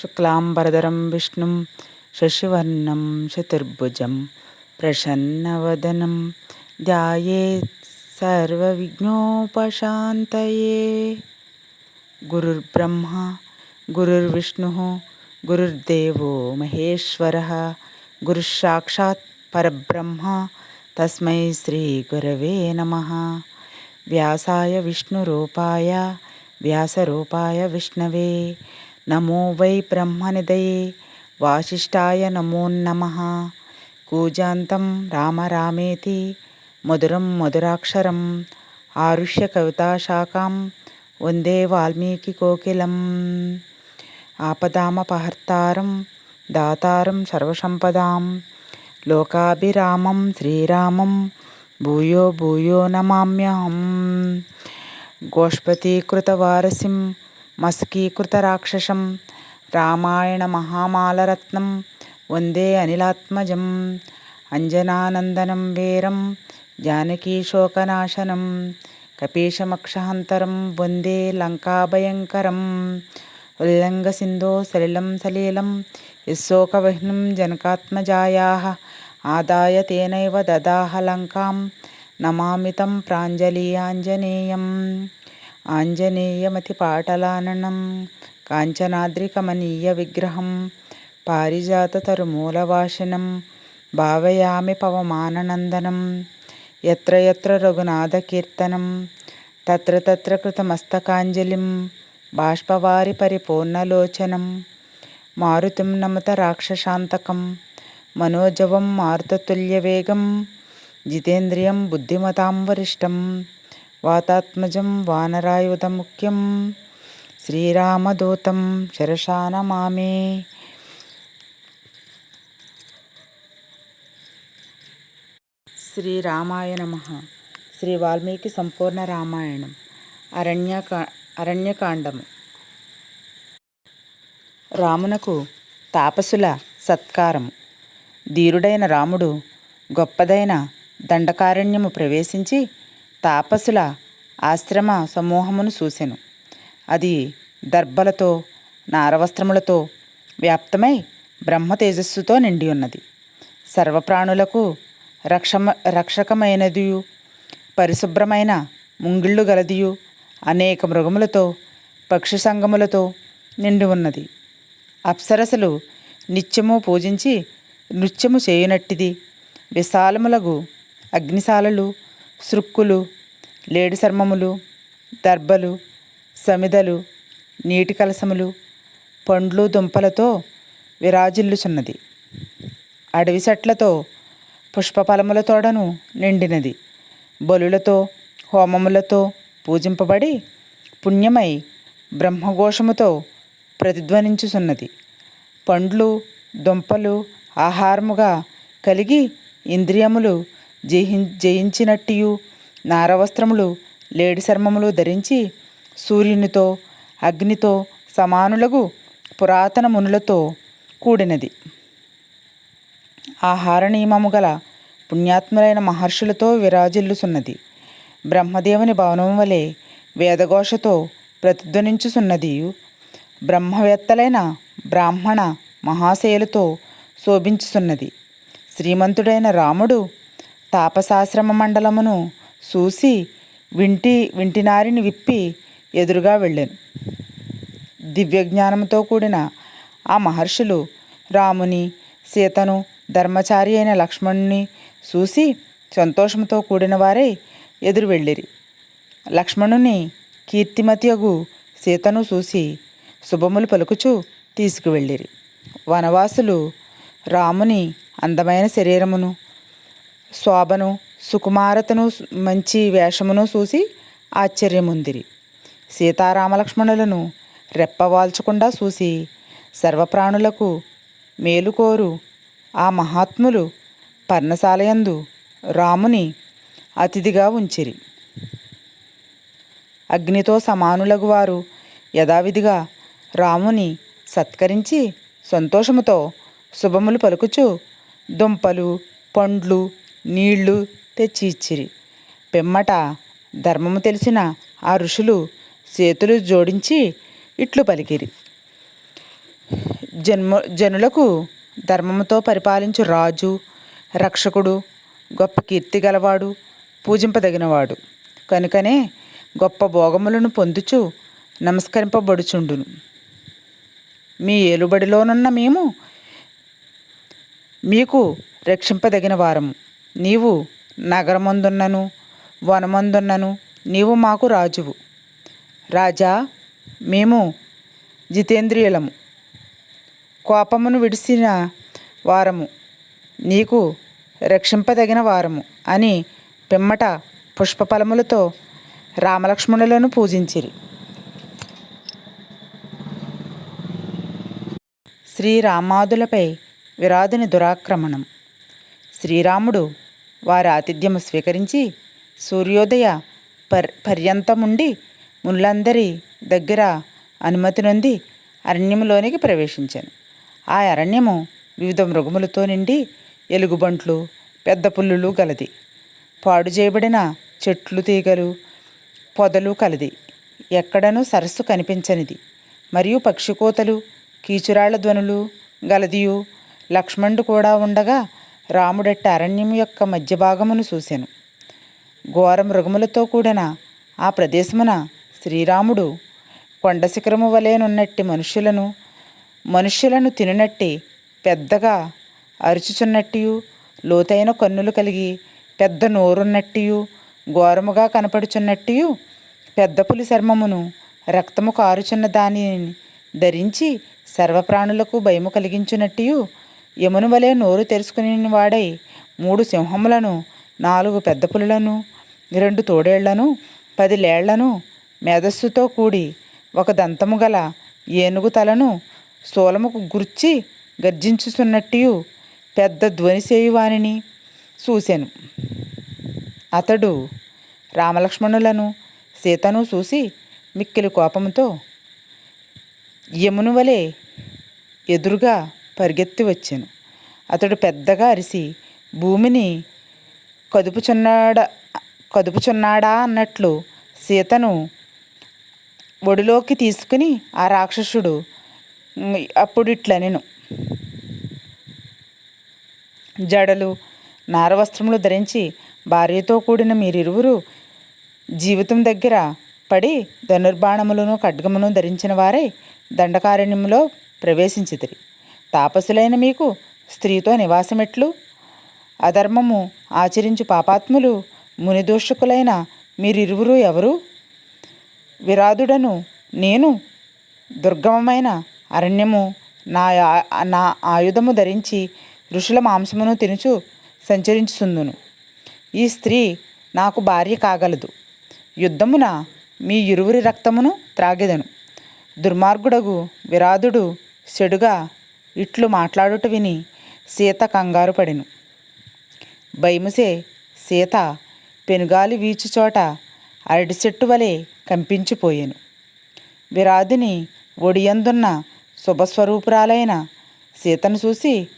शुक्लाम्बरधरं विष्णुं शशिवर्णं चतुर्भुजं प्रसन्नवदनं। ध्यायेत् सर्वविघ्नोपशान्तये। गुरुर्ब्रह्मा गुरुर्विष्णुः गुरुर्देवो महेश्वरः गुरुस्साक्षात् परब्रह्म तस्मै श्रीगुरवे नमः। व्यासाय विष्णुरूपाय व्यासरूपाय विष्णवे। నమో వై బ్రహ్మనిదయే వాసిష్ఠాయ నమో నమ. కూజాంతం రామరామేతి మధురం మధురాక్షరం ఆరుష్య కవితాశాఖాం వందే వాల్మీకి కోకిలం. ఆపదామపహర్తారం దాతారం సర్వసంపదాం. లోకాభిరామం శ్రీరామం భూయో భూయో నమామ్యహం. గోష్పతీకృతవారసిం मस्कीकृतराक्षसम् रामायणमहामालरत्नं वन्दे अनिलात्मजम् अञ्जनानन्दनं वीरं जानकीशोकनाशनं कपीशमक्षहन्तरं वन्दे लङ्काभयङ्करम् हृदङ्गसिन्धो सलिलं सलिलं यःशोकविनं जनकात्मजायाः आदाय तेनैव ददाह लङ्कां नमामितं प्राञ्जलीयाञ्जनेयम्। ఆంజనేయమతి పాటలాననం కాంచనాద్రికమనీయ విగ్రహం పారిజాతతరుమూలవాసినం భావయామి పవమాననందనం ఎత్ర ఎత్ర రఘునాథకీర్తనం తత్ర తత్ర కృతమస్తకాంజలిం బాష్పవారి పరిపూర్ణలోచనం మారుతిం నమత రాక్షశాంతకం మనోజవం మారుతతుల్యవేగం జితేంద్రియం బుద్ధిమతాం వరిష్టం వాతాత్మజం వానరాయుధముఖ్యం శ్రీరామదూతం శరశానమామే. శ్రీరామాయ నమ. శ్రీ వాల్మీకి సంపూర్ణ రామాయణం. అరణ్యకా అరణ్యకాండము. రామునకు తాపసుల సత్కారము. ధీరుడైన రాముడు గొప్పదైన దండకారణ్యము ప్రవేశించి తాపసుల ఆశ్రమ సమూహమును చూసెను. అది దర్భలతో నారవస్త్రములతో వ్యాప్తమై బ్రహ్మ తేజస్సుతో నిండి ఉన్నది సర్వప్రాణులకు రక్షమ రక్షకమైనదియు పరిశుభ్రమైన ముంగిళ్ళు గలదియు అనేక మృగములతో పక్షి సంగములతో నిండి ఉన్నది అప్సరసలు నిత్యము పూజించి నృత్యము చేయునట్టిది. విశాలములగు అగ్నిశాలలు సృక్కులు లేడి చర్మములు దర్భలు సమిదలు నీటి కలసములు పండ్లు దుంపలతో విరాజిల్లుచున్నది. అడవి చెట్లతో పుష్పఫలములతోడను నిండినది. బలులతో హోమములతో పూజింపబడి పుణ్యమై బ్రహ్మఘోషముతో ప్రతిధ్వనించుచున్నది. పండ్లు దుంపలు ఆహారముగా కలిగి ఇంద్రియములు జయి జయించినట్టియు. నారవస్త్రములు లేడి చర్మములు ధరించి సూర్యునితో అగ్నితో సమానులకు పురాతన మునులతో కూడినది. ఆహార నియమము గల పుణ్యాత్ములైన మహర్షులతో విరాజిల్లుసున్నది బ్రహ్మదేవుని భవనం వలె వేదఘోషతో ప్రతిధ్వనించుచున్నది బ్రహ్మవేత్తలైన బ్రాహ్మణ మహాశయులతో శోభించుచున్నది. శ్రీమంతుడైన రాముడు తాపసాశ్రమ మండలమును చూసి వింటి వింటినారిని విప్పి ఎదురుగా వెళ్ళాను. దివ్యజ్ఞానంతో కూడిన ఆ మహర్షులు రాముని సీతను ధర్మచారి అయిన లక్ష్మణుని చూసి సంతోషంతో కూడిన వారే ఎదురు వెళ్ళిరి. లక్ష్మణుని కీర్తిమతియగు సీతను చూసి శుభములు పలుకుచు తీసుకువెళ్ళిరి. వనవాసులు రాముని అందమైన శరీరమును శోభను సుకుమారతను మంచి వేషమును చూసి ఆశ్చర్యముందిరి. సీతారామలక్ష్మణులను రెప్పవాల్చకుండా చూసి సర్వప్రాణులకు మేలుకోరు ఆ మహాత్ములు పర్ణశాలయందు రాముని అతిథిగా ఉంచిరి. అగ్నితో సమానులగు వారు యథావిధిగా రాముని సత్కరించి సంతోషముతో శుభములు పలుకుచు దుంపలు పండ్లు నీళ్ళు తెచ్చి ఇచ్చిరి పిమ్మట ధర్మము తెలిసిన ఆ ఋషులు చేతులు జోడించి ఇట్లు పలికిరి. జన్మ జనులకు ధర్మముతో పరిపాలించు రాజు రక్షకుడు గొప్ప కీర్తి గలవాడు పూజింపదగినవాడు. కనుకనే గొప్ప భోగములను పొందుచు నమస్కరింపబడుచుండును. మీ ఏలుబడిలోనున్న మేము మీకు రక్షింపదగిన వారము. నీవు నగరమందున్నను వనమందున్నను నీవు మాకు రాజువు. రాజా మేము జితేంద్రియులము. కోపమును విడిసిన వారము నీకు రక్షింపదగిన వారము అని పిమ్మట పుష్పఫలములతో రామలక్ష్మణులను పూజించిరి. శ్రీరామాదులపై విరాధుని దురాక్రమణం. శ్రీరాముడు వారి ఆతిథ్యము స్వీకరించి సూర్యోదయ పర్ పర్యంతముండి మునులందరి దగ్గర అనుమతి నొంది అరణ్యములోనికి ప్రవేశించాను. ఆ అరణ్యము వివిధ మృగములతో నిండి ఎలుగుబంట్లు పెద్ద పుల్లులు గలది. పాడు చేయబడిన చెట్లు తీగలు పొదలు కలది. ఎక్కడనూ సరస్సు కనిపించనిది. మరియు పక్షికోతలు కీచురాళ్ళ ధ్వనులు గలదియు లక్ష్మణుడు కూడా ఉండగా రాముడట్ట అరణ్యం యొక్క మధ్య భాగమును చూశాను ఘోర మృగములతో కూడిన ఆ ప్రదేశమున శ్రీరాముడు కొండ శిఖరము వలెనున్నట్టి మనుష్యులను మనుష్యులను తినునట్టి పెద్దగా అరుచుచున్నట్టియు లోతైన కన్నులు కలిగి పెద్ద నోరున్నట్టియు ఘోరముగా కనపడుచున్నట్టియు పెద్ద పులి చర్మమును రక్తము కారుచున్న దానిని ధరించి సర్వప్రాణులకు భయము కలిగించున్నట్టియు యమును వలె నోరు తెరుచుకుని వాడై మూడు సింహములను నాలుగు పెద్ద పులులను రెండు తోడేళ్ళను పది లేళ్ళను మేధస్సుతో కూడి ఒక దంతము గల ఏనుగు తలను శూలముకు గుర్చి గర్జించుచున్నట్టు పెద్ద ధ్వని చేయువానిని చూశాను అతడు రామలక్ష్మణులను సీతను చూసి మిక్కిలి కోపంతో యమును వలె ఎదురుగా పరిగెత్తి వచ్చాను. అతడు పెద్దగా అరిసి భూమిని కదుపుచున్నాడా కదుపుచున్నాడా అన్నట్లు సీతను ఒడిలోకి తీసుకుని ఆ రాక్షసుడు "ఉమ్, అప్పుడు ఇట్లనెను జడలు నారవస్త్రములు ధరించి భార్యతో కూడిన మీరిరువురు జీవితం దగ్గర పడి ధనుర్బాణములను ఖడ్గమును ధరించిన వారే దండకారణ్యంలో ప్రవేశించితిరి తాపసులైన మీకు స్త్రీతో నివాసమెట్లు. అధర్మము ఆచరించు పాపాత్ములు మునిదూషకులైన మీరిరువురు ఎవరు? విరాధుడను నేను దుర్గమమైన అరణ్యము నా నా ఆయుధము ధరించి ఋషుల మాంసమును తినుచు సంచరించుచుందును. ఈ స్త్రీ నాకు భార్య కాగలదు. యుద్ధమున మీ ఇరువురి రక్తమును త్రాగెదను. దుర్మార్గుడగు విరాధుడు చెడుగా ఇట్లు మాట్లాడుట విని సీత కంగారు పడెను. భయముసే సీత పెనుగాలి వీచుచోట అరటి చెట్టు వలె కంపించిపోయాను. విరాధిని ఒడియందున్న శుభస్వరూపురాలైన సీతను చూసి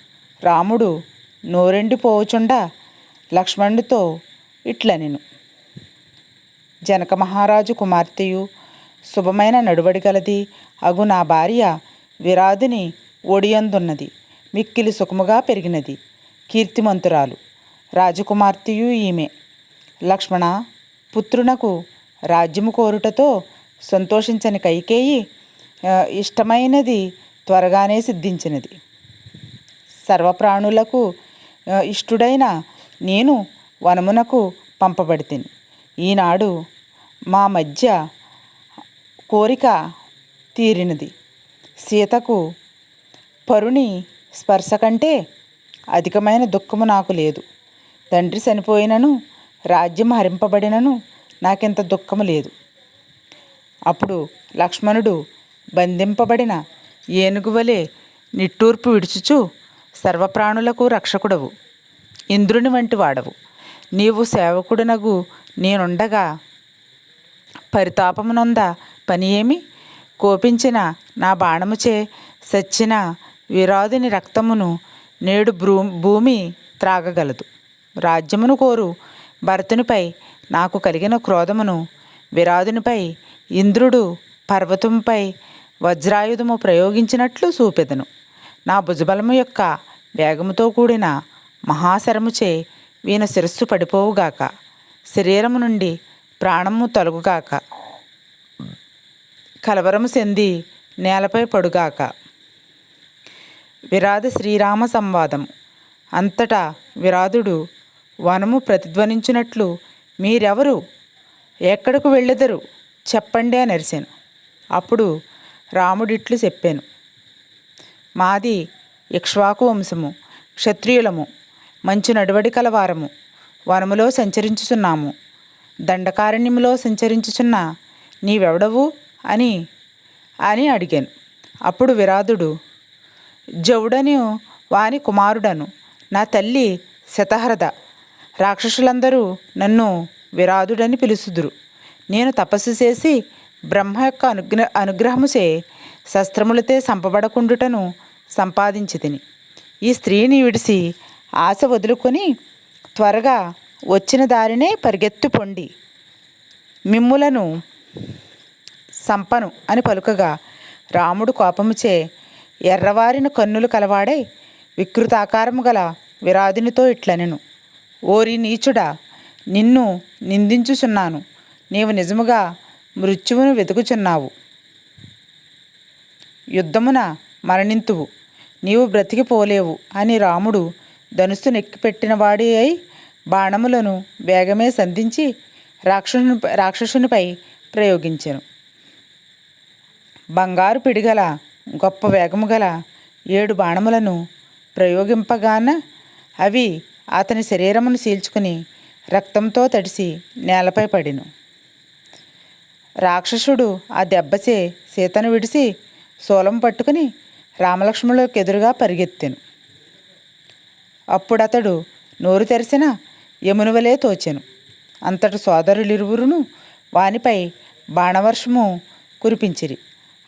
రాముడు నోరెండిపోవచుండా లక్ష్మణుడితో ఇట్లనెను. జనక మహారాజు కుమార్తెయు శుభమైన నడువడి గలది అగు నా భార్య విరాధిని ఒడియందున్నది. మిక్కిలి సుఖముగా పెరిగినది. కీర్తిమంతురాలు. రాజకుమార్తెయు ఈమె. లక్ష్మణ పుత్రునకు రాజ్యము కోరుటతో సంతోషించని కైకేయి ఇష్టమైనది త్వరగానే సిద్ధించినది. సర్వప్రాణులకు ఇష్టుడైన నేను వనమునకు పంపబడితిని. ఈనాడు మా మధ్య కోరిక తీరినది. సీతకు పరుని స్పర్శ కంటే అధికమైన దుఃఖము నాకు లేదు. తండ్రి చనిపోయినను రాజ్యం హరింపబడినను నాకింత దుఃఖము లేదు. అప్పుడు లక్ష్మణుడు బంధింపబడిన ఏనుగు వలె నిట్టూర్పు విడుచుచు సర్వప్రాణులకు రక్షకుడవు. ఇంద్రుని వంటి వాడవు. నీవు సేవకుడినగు నేనుండగా పరితాపమునంద పని ఏమి? కోపించిన నా బాణముచే సచ్చిన విరాధుని రక్తమును నేడు భ్రూ భూమి త్రాగగలదు. రాజ్యమును కోరు భరతునిపై నాకు కలిగిన క్రోధమును విరాధునిపై ఇంద్రుడు పర్వతంపై వజ్రాయుధము ప్రయోగించినట్లు చూపెదను నా భుజబలము యొక్క వేగముతో కూడిన మహాశరముచే వీన శిరస్సు పడిపోవుగాక. శరీరము నుండి ప్రాణము తొలగుగాక. కలవరము చెంది నేలపై పడుగాక. విరాధ శ్రీరామ సంవాదం. అంతటా విరాధుడు వనము ప్రతిధ్వనించినట్లు మీరెవరు? ఎక్కడకు వెళ్ళెదరు? చెప్పండి అని అరిశాను అప్పుడు రాముడిట్లు చెప్పాను. మాది ఇక్ష్వాకు వంశము క్షత్రియులము మంచి నడువడి కలవారము వనములో సంచరించుచున్నాము. దండకారణ్యములో సంచరించుచున్న నీవెవడవు? అని అని అడిగాను. అప్పుడు విరాధుడు జవుడను వాని కుమారుడను నా తల్లి శతహరద. రాక్షసులందరూ నన్ను విరాధుడని పిలుసుదురు. నేను తపస్సు చేసి బ్రహ్మ యొక్క అనుగ్ర అనుగ్రహముచే శస్త్రములతో సంపబడకుండుటను సంపాదించి తిని ఈ స్త్రీని విడిసి ఆశ వదులుకొని త్వరగా వచ్చిన దారినే పరిగెత్తు పొండి. మిమ్ములను సంపను అని పలుకగా రాముడు కోపముచే ఎర్రవారిన కన్నులు కలవాడై వికృతాకారము గల విరాధునితో ఇట్లనెను. ఓరి నీచుడా నిన్ను నిందించుచున్నాను. నీవు నిజముగా మృత్యువును వెతుకుచున్నావు. యుద్ధమున మరణింతువు. నీవు బ్రతికిపోలేవు అని రాముడు ధనుస్సు నెక్కిపెట్టినవాడి అయి బాణములను వేగమే సంధించి రాక్షసుని రాక్షసునిపై ప్రయోగించెను. బంగారు పిడిగల గొప్ప వేగము గల ఏడు బాణములను ప్రయోగింపగాన అవి అతని శరీరమును చీల్చుకుని రక్తంతో తడిసి నేలపై పడిను. రాక్షసుడు ఆ దెబ్బచే సీతను విడిసి శూలం పట్టుకుని రామలక్ష్మణులకు ఎదురుగా పరిగెత్తెను. అప్పుడతడు నోరు తెరిసిన యమునువలే తోచెను. అంతటి సోదరులిరువురును వానిపై బాణవర్షము కురిపించిరి.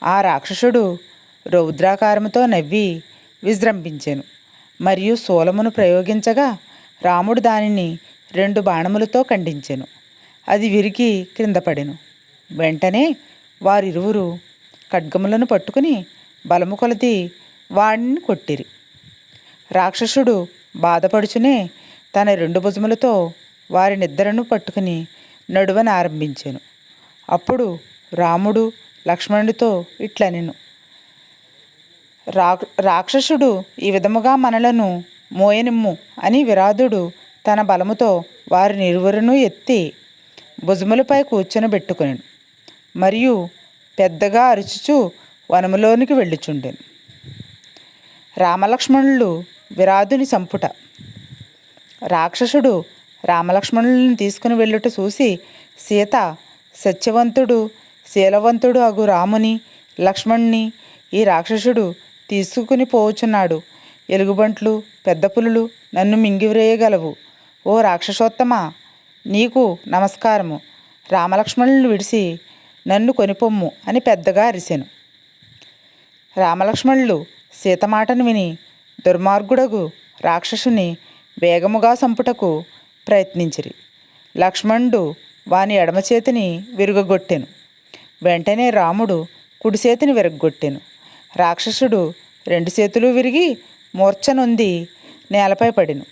ఆ రాక్షసుడు రౌద్రాకారముతో నవ్వి విజృంభించాను. మరియు శూలమును ప్రయోగించగా రాముడు దానిని రెండు బాణములతో ఖండించెను. అది విరిగి క్రింద పడెను. వెంటనే వారిరువురు ఖడ్గములను పట్టుకుని బలము కొలది వాడిని కొట్టిరి. రాక్షసుడు బాధపడుచునే తన రెండు భుజములతో వారినిద్దరను పట్టుకుని నడువని ఆరంభించాను అప్పుడు రాముడు లక్ష్మణుడితో ఇట్లనెను. రాక్షసుడు ఈ విధముగా మనలను మోయనిమ్ము అని విరాధుడు తన బలముతో వారిని ఇరువురును ఎత్తి భుజములపై కూర్చొనబెట్టుకొనెను మరియు పెద్దగా అరుచుచు వనములోనికి వెళ్ళుచుండెను. రామలక్ష్మణులు విరాధుని సంపుట. రాక్షసుడు రామలక్ష్మణులను తీసుకుని వెళ్ళుట చూసి సీత సత్యవంతుడు శీలవంతుడు అగు రాముని లక్ష్మణ్ణి ఈ రాక్షసుడు తీసుకుని పోవుచున్నాడు. ఎలుగుబంట్లు పెద్ద పులులు నన్ను మింగివేయగలవు ఓ రాక్షసోత్తమా నీకు నమస్కారము. రామలక్ష్మణులను విడిసి నన్ను కొనిపొమ్ము అని పెద్దగా అరిసెను. రామలక్ష్మణులు సీతమాటను విని దుర్మార్గుడగు రాక్షసుని వేగముగా సంపుటకు ప్రయత్నించిరి. లక్ష్మణుడు వాని ఎడమ చేతిని విరుగగొట్టెను. వెంటనే రాముడు కుడి చేతిని విరగొట్టెను రాక్షసుడు రెండు చేతులు విరిగి మూర్ఛనుంది నేలపై పడిను.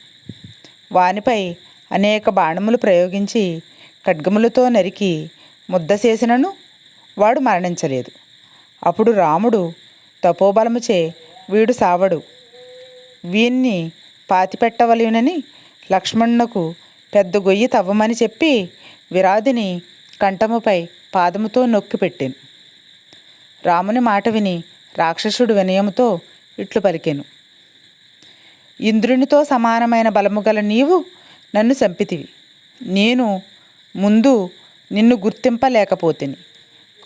వానిపై అనేక బాణములు ప్రయోగించి ఖడ్గములతో నరికి ముద్ద చేసినను వాడు మరణించలేదు. అప్పుడు రాముడు తపోబలముచే వీడు సావడు. వీన్ని పాతిపెట్టవలయునని లక్ష్మణునకు పెద్ద గొయ్యి తవ్వమని చెప్పి విరాధిని కంఠముపై పాదముతో నొక్కి పెట్టాను రాముని మాట విని రాక్షసుడు వినయముతో ఇట్లు పలికెను. ఇంద్రునితో సమానమైన బలము గల నీవు నన్ను చంపితివి. నేను ముందు నిన్ను గుర్తింపలేకపోతేని.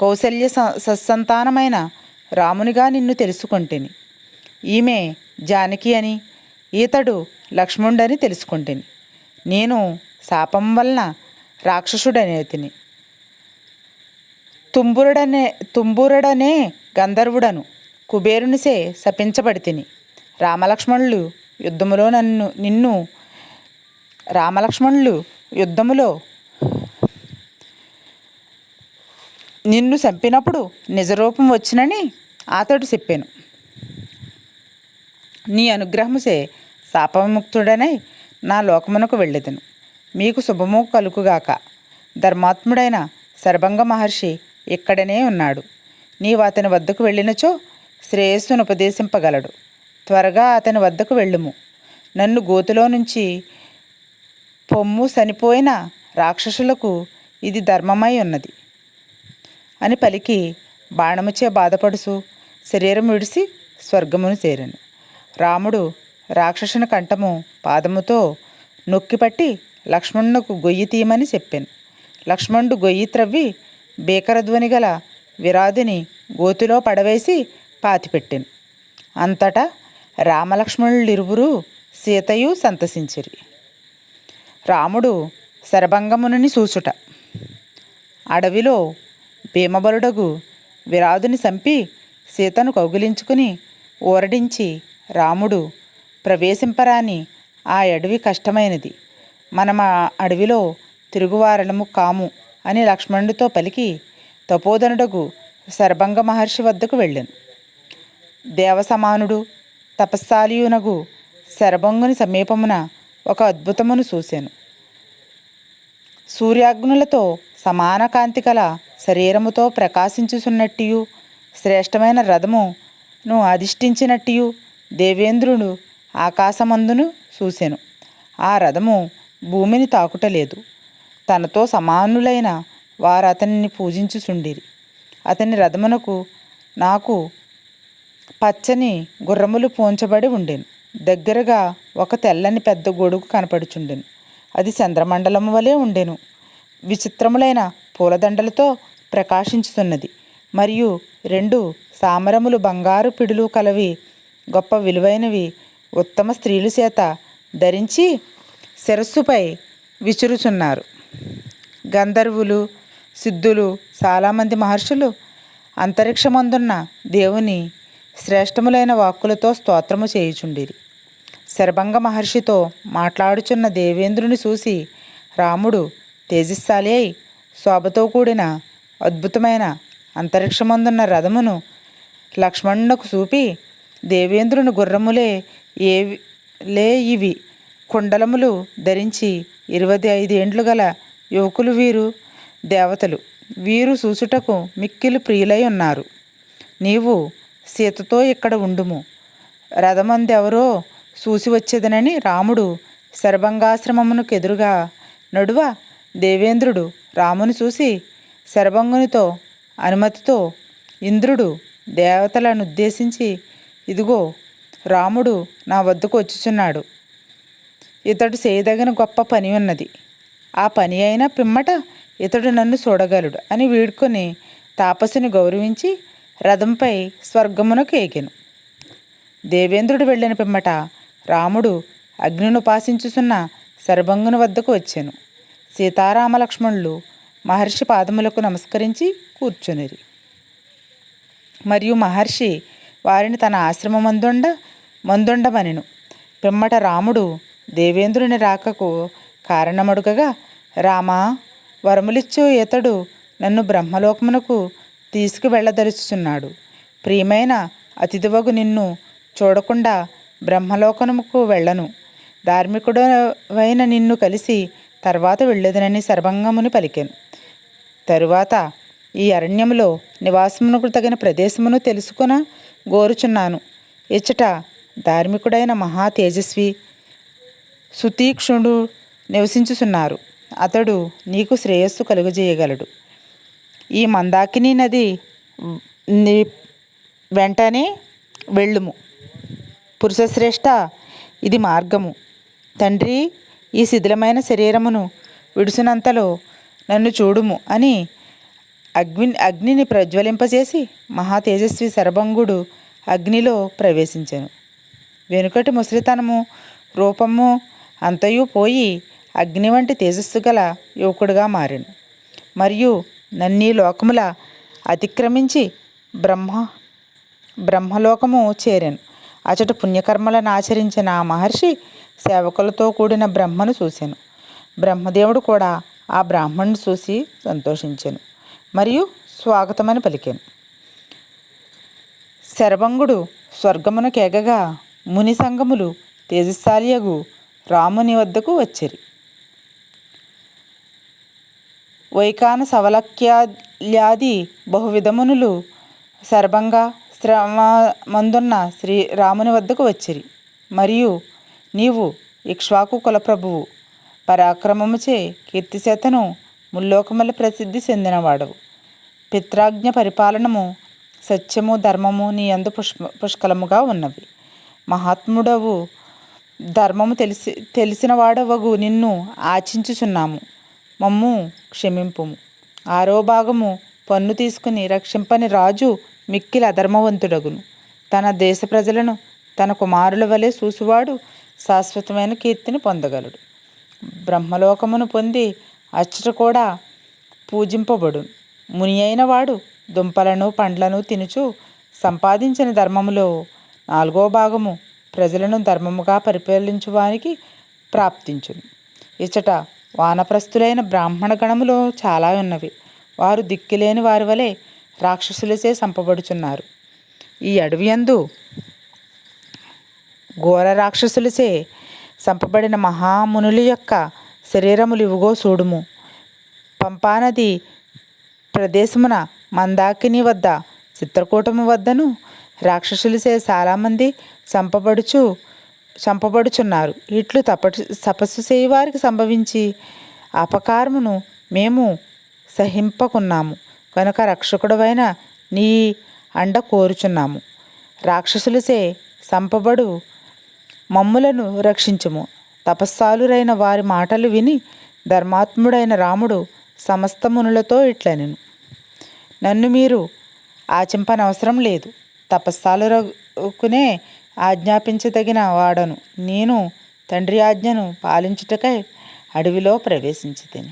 కౌశల్య స సత్సంతానమైన రామునిగా నిన్ను తెలుసుకొంటిని. ఈమె జానకి అని ఈతడు లక్ష్మణుడని తెలుసుకొంటిని. నేను శాపం వలన రాక్షసుడనే తిని తుంబురుడనే తుంబురుడనే గంధర్వుడను. కుబేరునిసే శపించబడి తిని రామలక్ష్మణులు యుద్ధములో నన్ను నిన్ను రామలక్ష్మణులు యుద్ధములో నిన్ను చంపినప్పుడు నిజరూపం వచ్చినని అతడు చెప్పాను. నీ అనుగ్రహముసే శాపముక్తుడనై నా లోకమునకు వెళ్ళేదను. మీకు శుభము కలుగుగాక. ధర్మాత్ముడైన సర్భంగ మహర్షి ఇక్కడనే ఉన్నాడు. నీవు అతని వద్దకు వెళ్ళినచో శ్రేయస్సును ఉపదేశింపగలడు. త్వరగా అతని వద్దకు వెళ్ళుము. నన్ను గోతులో నుంచి పొమ్ము చనిపోయిన రాక్షసులకు ఇది ధర్మమై ఉన్నది. అని పలికి బాణముచే బాధపడుచు శరీరం విడిసి స్వర్గమును చేరాను. రాముడు రాక్షసుని కంఠము పాదముతో నొక్కిపట్టి లక్ష్మణునకు గొయ్యి తీయమని చెప్పాను. లక్ష్మణుడు గొయ్యి త్రవ్వి భీకరధ్వని గల విరాధుని గోతిలో పడవేసి పాతిపెట్టాను. అంతటా రామలక్ష్మణులిరువురు సీతయు సంతసించిరి. రాముడు శరభంగముని చూచుట. అడవిలో భీమబలుడగు విరాధుని చంపి సీతను కౌగిలించుకుని ఊరడించి రాముడు ప్రవేశింపరాని ఆ అడవి కష్టమైనది. మనం ఆ అడవిలో తిరుగువారలము కాము అని లక్ష్మణుడితో పలికి తపోదనుడగు శర్భంగ మహర్షి వద్దకు వెళ్ళాను. దేవసమానుడు తపస్సాలియునగు శరభంగుని సమీపమున ఒక అద్భుతమును చూశాను సూర్యాగ్నులతో సమాన కాంతి కల శరీరముతో ప్రకాశించుచున్నట్టియు శ్రేష్టమైన రథమును అధిష్ఠించినట్టియు దేవేంద్రుడు ఆకాశమందును చూశాను ఆ రథము భూమిని తాకుటలేదు. తనతో సమానులైన వారు అతనిని పూజించుచుండిరి. అతని రథమునకు నాకు పచ్చని గుర్రములు పోంచబడి ఉండెను. దగ్గరగా ఒక తెల్లని పెద్ద గొడుగు కనపడుచుండెను. అది చంద్రమండలము వలె ఉండెను. విచిత్రములైన పూలదండలతో ప్రకాశించుతున్నది. మరియు రెండు సామరములు బంగారు పిడులు కలవి గొప్ప విలువైనవి ఉత్తమ స్త్రీలు చేత ధరించి శిరస్సుపై విచురుచున్నారు. గంధర్వులు సిద్ధులు చాలామంది మహర్షులు అంతరిక్షమందున్న దేవుని శ్రేష్టములైన వాక్కులతో స్తోత్రము చేయుచుండిరి. శరభంగ మహర్షితో మాట్లాడుచున్న దేవేంద్రుని చూసి రాముడు తేజస్శాలి అయి శోభతో కూడిన అద్భుతమైన అంతరిక్షమందున్న రథమును లక్ష్మణునకు చూపి దేవేంద్రుని గుర్రములే ఏవి లే ఇవి కుండలములు ధరించి ఇరవై ఐదేండ్లు గల యువకులు వీరు దేవతలు వీరు చూచుటకు మిక్కిలి ప్రియులై ఉన్నారు. నీవు సీతతో ఇక్కడ ఉండుము. రథమందెవరో చూసి వచ్చేదనని రాముడు శరభంగాశ్రమమునకు ఎదురుగా నడువ దేవేంద్రుడు రాముని చూసి శరభంగునితో అనుమతితో ఇంద్రుడు దేవతలను ఉద్దేశించి ఇదిగో రాముడు నా వద్దకు వచ్చుచున్నాడు. ఇతడు చేయదగిన గొప్ప పని ఉన్నది. ఆ పని అయిన పిమ్మట ఇతడు నన్ను చూడగలడు అని వీడుకొని తాపసుని గౌరవించి రథంపై స్వర్గమునకు ఎగెను దేవేంద్రుడు వెళ్ళిన పిమ్మట రాముడు అగ్నిని ఉపాసించుచున్న శరభంగుని వద్దకు వచ్చాను. సీతారామ లక్ష్మణులు మహర్షి పాదములకు నమస్కరించి కూర్చునిరి. మరియు మహర్షి వారిని తన ఆశ్రమమందుండ మందుండమనెను. పిమ్మట రాముడు దేవేంద్రుని రాకకు కారణమడుగగా రామా వరములిచ్చు ఇతడు నన్ను బ్రహ్మలోకమునకు తీసుకువెళ్ళదలుచుచున్నాడు ప్రియమైన అతిథివగు నిన్ను చూడకుండా బ్రహ్మలోకముకు వెళ్ళను. ధార్మికుడవైన నిన్ను కలిసి తర్వాత వెళ్ళేదనని సర్వంగముని పలికాను. తరువాత ఈ అరణ్యములో నివాసమునకు తగిన ప్రదేశమును తెలుసుకున గోరుచున్నాను. ఇచ్చట ధార్మికుడైన మహా తేజస్వి సుతీక్షుడు నివసించుచున్నారు. అతడు నీకు శ్రేయస్సు కలుగజేయగలడు. ఈ మందాకిని నది వెంటనే వెళ్ళుము. పురుషశ్రేష్ట ఇది మార్గము. తండ్రి ఈ శిథిలమైన శరీరమును విడుచునంతలో నన్ను చూడుము అని అగ్ని అగ్నిని ప్రజ్వలింపజేసి మహా తేజస్వి శరభంగుడు అగ్నిలో ప్రవేశించాను. వెనుకటి ముసలితనము రూపము అంతయు పోయి అగ్ని వంటి తేజస్సు గల యువకుడుగా మారాను. మరియు నన్నీ లోకముల అతిక్రమించి బ్రహ్మ బ్రహ్మలోకము చేరాను. అచట పుణ్యకర్మలను ఆచరించిన ఆ మహర్షి సేవకులతో కూడిన బ్రహ్మను చూశాను బ్రహ్మదేవుడు కూడా ఆ బ్రాహ్మణ్ణి చూసి సంతోషించాను మరియు స్వాగతమని పలికాను. శరభంగుడు స్వర్గమున కేగగా ముని సంగములు తేజస్సాలియగు రాముని వద్దకు వచ్చిరి. వైకాన సవలక్యాది బహువిధమునులు సర్వంగా శ్రమ మందున్న శ్రీ రాముని వద్దకు వచ్చిరి. మరియు నీవు ఇక్ష్వాకు కులప్రభువు పరాక్రమముచే కీర్తిశేతను ముల్లోకముల ప్రసిద్ధి చెందినవాడవు. పిత్రాజ్ఞ పరిపాలనము సత్యము ధర్మము నీ అందు పుష్ప పుష్కలముగా ఉన్నవి. మహాత్ముడవు ధర్మము తెలిసి తెలిసిన వాడవగు నిన్ను ఆచించుచున్నాము. మమ్ము క్షమింపుము. ఆరో భాగము పన్ను తీసుకుని రక్షింపని రాజు మిక్కిలి అధర్మవంతుడగును. తన దేశ ప్రజలను తన కుమారుల వలె చూసువాడు శాశ్వతమైన కీర్తిని పొందగలడు. బ్రహ్మలోకమును పొంది అచ్చట కూడా పూజింపబడు ముని అయిన వాడు దుంపలను పండ్లను తినుచు సంపాదించిన ధర్మములో నాలుగో భాగము ప్రజలను ధర్మముగా పరిపాలించువానికి ప్రాప్తించును. ఇచ్చట వానప్రస్థులైన బ్రాహ్మణ గణములో చాలా ఉన్నవి. వారు దిక్కులేని వారి వలె రాక్షసులచే సంపబడుచున్నారు ఈ అడవి యందు ఘోర రాక్షసులచే సంపబడిన మహామునుల యొక్క శరీరములు ఇవుగో చూడుము. పంపానది ప్రదేశమున మందాకిని వద్ద చిత్రకూటము వద్దను రాక్షసులచే చాలామంది చంపబడుచు చంపబడుచున్నారు. ఇట్లు తపస్సు తపస్సు చేయవారికి సంభవించి అపకారమును మేము సహింపకున్నాము. కనుక రక్షకుడవైన నీ అండ కోరుచున్నాము. రాక్షసులచే సంపబడు మమ్ములను రక్షించుము. తపస్సాలురైన వారి మాటలు విని ధర్మాత్ముడైన రాముడు సమస్త మునులతో ఇట్లనెను. నన్ను మీరు ఆచింపనవసరం లేదు. తపస్సాలురకునే ఆజ్ఞాపించదగిన వాడను. నేను తండ్రి ఆజ్ఞను పాలించుటకై అడవిలో ప్రవేశించితిని.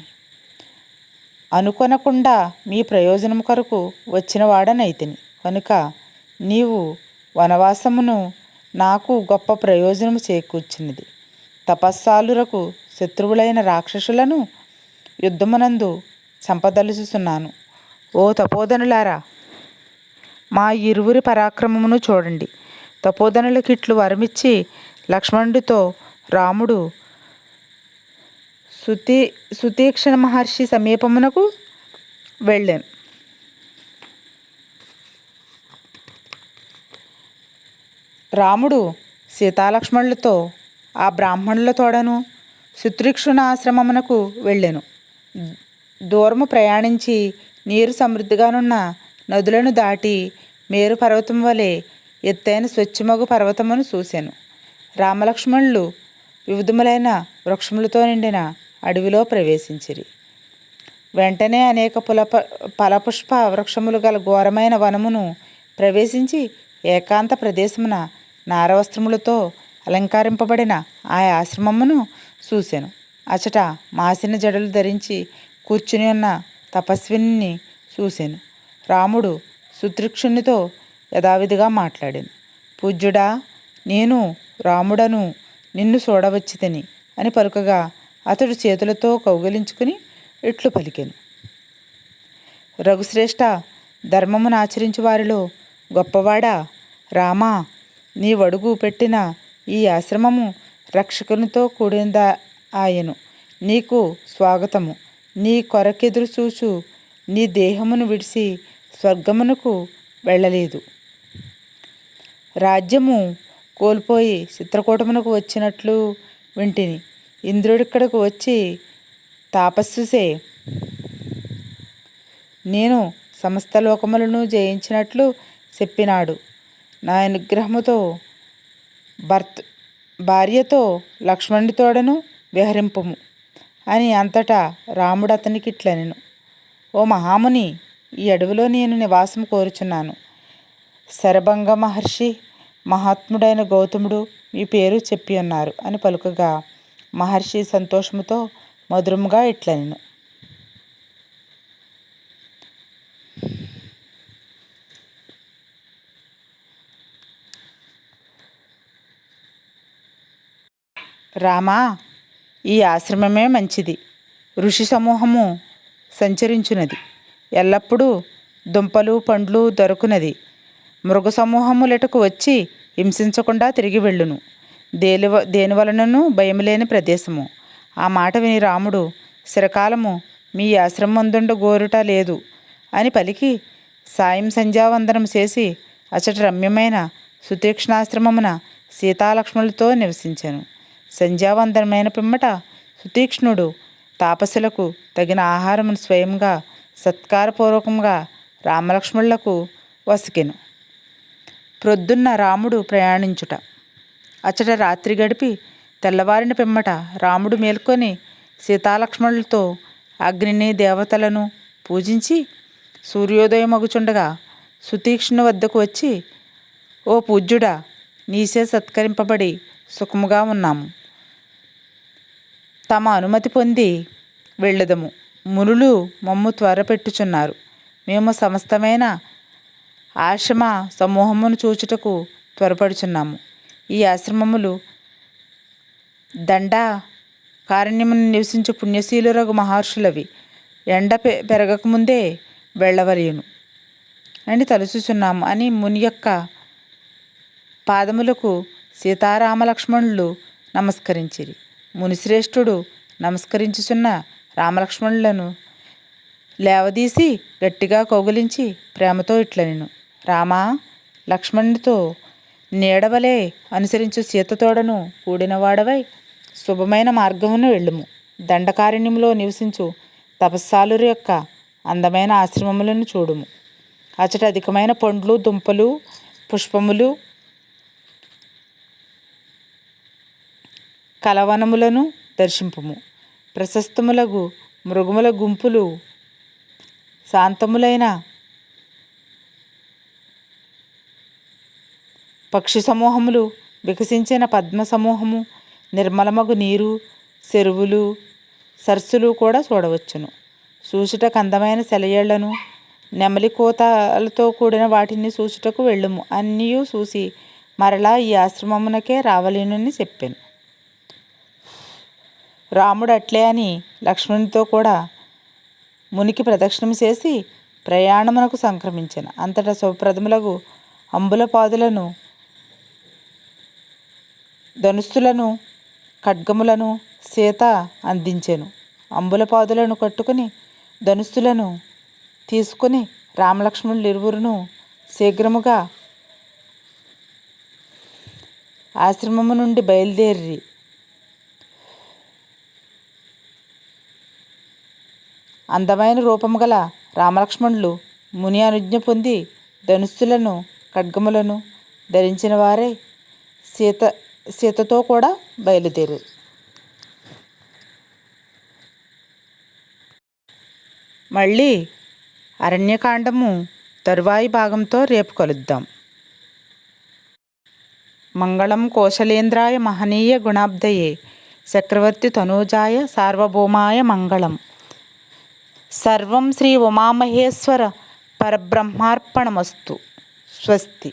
అనుకొనకుండా మీ ప్రయోజనం కొరకు వచ్చిన వాడనైతిని. కనుక నీవు వనవాసమును నాకు గొప్ప ప్రయోజనము చేకూర్చినది. తపస్సాలురకు శత్రువులైన రాక్షసులను యుద్ధమునందు చంపదలుచుచున్నాను. ఓ తపోధనులారా మా ఇరువురి పరాక్రమమును చూడండి. తపోధనులకిట్లు వరమిచ్చి లక్ష్మణుడితో రాముడు సుతీ సుతీక్షణ మహర్షి సమీపమునకు వెళ్ళాను. రాముడు సీతాలక్ష్మణులతో ఆ బ్రాహ్మణుల తోడను సుత్రిక్షుణ ఆశ్రమమునకు వెళ్ళాను. దూరము ప్రయాణించి నీరు సమృద్ధిగానున్న నదులను దాటి మేరు పర్వతం వలె ఎత్తైన స్వచ్ఛమగు పర్వతమును చూశాను రామలక్ష్మణులు వివిధములైన వృక్షములతో నిండిన అడవిలో ప్రవేశించిరి. వెంటనే అనేక పుల ఫలపుష్ప వృక్షములు గల ఘోరమైన వనమును ప్రవేశించి ఏకాంత ప్రదేశమున నారవస్త్రములతో అలంకరింపబడిన ఆ ఆశ్రమమును చూశాను అచట మాసిన జడలు ధరించి కూర్చుని ఉన్న తపస్విని చూశాను రాముడు సుతృక్షునితో యథావిధిగా మాట్లాడాను పూజ్యుడా నేను రాముడను నిన్ను చూడవచ్చితిని అని పలుకగా అతడు చేతులతో కౌగిలించుకుని ఇట్లు పలికెను. రఘుశ్రేష్ఠ ధర్మమును ఆచరించు వారిలో గొప్పవాడా? రామా నీ వడుగు పెట్టిన ఈ ఆశ్రమము రక్షకునితో కూడినదా ఆయను. నీకు స్వాగతము. నీ కొరకెదురు చూచు. నీ దేహమును విడిసి స్వర్గమునకు వెళ్ళలేదు. రాజ్యము కోల్పోయి చిత్రకూటమునకు వచ్చినట్లు వింటిని. ఇంద్రుడిక్కడకు వచ్చి తాపస్సుసే. నేను సమస్త లోకములను జయించినట్లు చెప్పినాడు. నా అనుగ్రహముతో భర్త భార్యతో లక్ష్మణుడితోడను విహరింపము అని అంతటా రాముడు అతనికి ఇట్లనెను. ఓ మహాముని ఈ అడవిలో నేను నివాసం కోరుచున్నాను. శరభంగ మహర్షి మహాత్ముడైన గౌతముడు మీ పేరు చెప్పి ఉన్నారు అని పలుకగా మహర్షి సంతోషముతో మధురముగా ఇట్లనెను. రామా ఈ ఆశ్రమమే మంచిది. ఋషి సమూహము సంచరించున్నది ఎల్లప్పుడూ దుంపలు పండ్లు దొరుకునది. మృగ సమూహములటకు వచ్చి హింసించకుండా తిరిగి వెళ్ళును. దేని దేనివలనను దేని వలనను భయం లేని ప్రదేశము. ఆ మాట విని రాముడు శిరకాలము మీ ఆశ్రమందుండ గోరుట లేదు అని పలికి సాయం సంధ్యావందనం చేసి అచట రమ్యమైన సుతీక్ష్ణాశ్రమమున సీతాలక్ష్మణులతో నివసించాను. సంధ్యావందనమైన పిమ్మట సుతీక్ష్ణుడు తాపసులకు తగిన ఆహారమును స్వయంగా సత్కారపూర్వకంగా రామలక్ష్మణులకు వసికెను. ప్రొద్దున్న రాముడు ప్రయాణించుట. అచ్చట రాత్రి గడిపి తెల్లవారిన పిమ్మట రాముడు మేల్కొని సీతాలక్ష్మణులతో అగ్నిని దేవతలను పూజించి సూర్యోదయమగుచుండగా సుతీక్ష్ణు వద్దకు వచ్చి ఓ పూజ్యుడా నీసే సత్కరింపబడి సుఖముగా ఉన్నాము. తమ అనుమతి పొంది వెళ్ళదము. మునులు మమ్ము త్వరపెట్టుచున్నారు. మేము సమస్తమైన ఆశ్రమ సమూహమును చూచుటకు త్వరపడుచున్నాము. ఈ ఆశ్రమములు దండ కారణ్యమును నివసించు పుణ్యశీలురగు మహర్షులవి. ఎండ పె పెరగకముందే వెళ్ళవలయును. అని తలుచుచున్నాము. అని ముని యొక్క పాదములకు సీతారామలక్ష్మణులు నమస్కరించిరి. మునిశ్రేష్ఠుడు నమస్కరించుచున్న రామలక్ష్మణులను లేవదీసి గట్టిగా కౌగులించి ప్రేమతో ఇట్లనెను. రామా లక్ష్మణునితో నీడవలే అనుసరించు సీతతోడను కూడినవాడవై శుభమైన మార్గమును వెళ్ళుము. దండకారణ్యంలో నివసించు తపస్సాలురు యొక్క అందమైన ఆశ్రమములను చూడుము. అచట అధికమైన పండ్లు దుంపలు పుష్పములు కలవనములను దర్శింపుము. ప్రశస్తములగు మృగముల గుంపులు శాంతములైన పక్షి సమూహములు వికసించిన పద్మ సమూహము నిర్మలమగు నీరు చెరువులు సరస్సులు కూడా చూడవచ్చును. చూసుటకు అందమైన సెలయేళ్ళను నెమలి కోతలతో కూడిన వాటిని చూసుటకు వెళ్ళుము. అన్నీ చూసి మరలా ఈ ఆశ్రమమునకే రావలేనని చెప్పాను. రాముడు అట్లే అని లక్ష్మణునితో కూడా మునికి ప్రదక్షిణం చేసి ప్రయాణమునకు సంక్రమించాను. అంతటా శుభప్రదములకు అంబుల పాదులను ధనుస్సులను ఖడ్గములను సీత అందించెను. అంబులపాదులను కట్టుకుని ధనుస్సులను తీసుకుని రామలక్ష్మణులు ఇరువురును శీఘ్రముగా ఆశ్రమము నుండి బయలుదేరి అందమైన రూపము గల రామలక్ష్మణులు ముని అనుజ్ఞ పొంది ధనుస్సులను ఖడ్గములను ధరించిన వారే సీత సీతతో కూడా బయలుదేరు. మళ్ళీ అరణ్యకాండము తరువాయి భాగంతో రేపు కలుద్దాం. మంగళం కోశలేంద్రాయ మహనీయ గుణాబ్దయే చక్రవర్తి తనూజాయ సార్వభౌమాయ మంగళం. సర్వం శ్రీ ఉమామహేశ్వర పరబ్రహ్మార్పణమస్తు. స్వస్తి.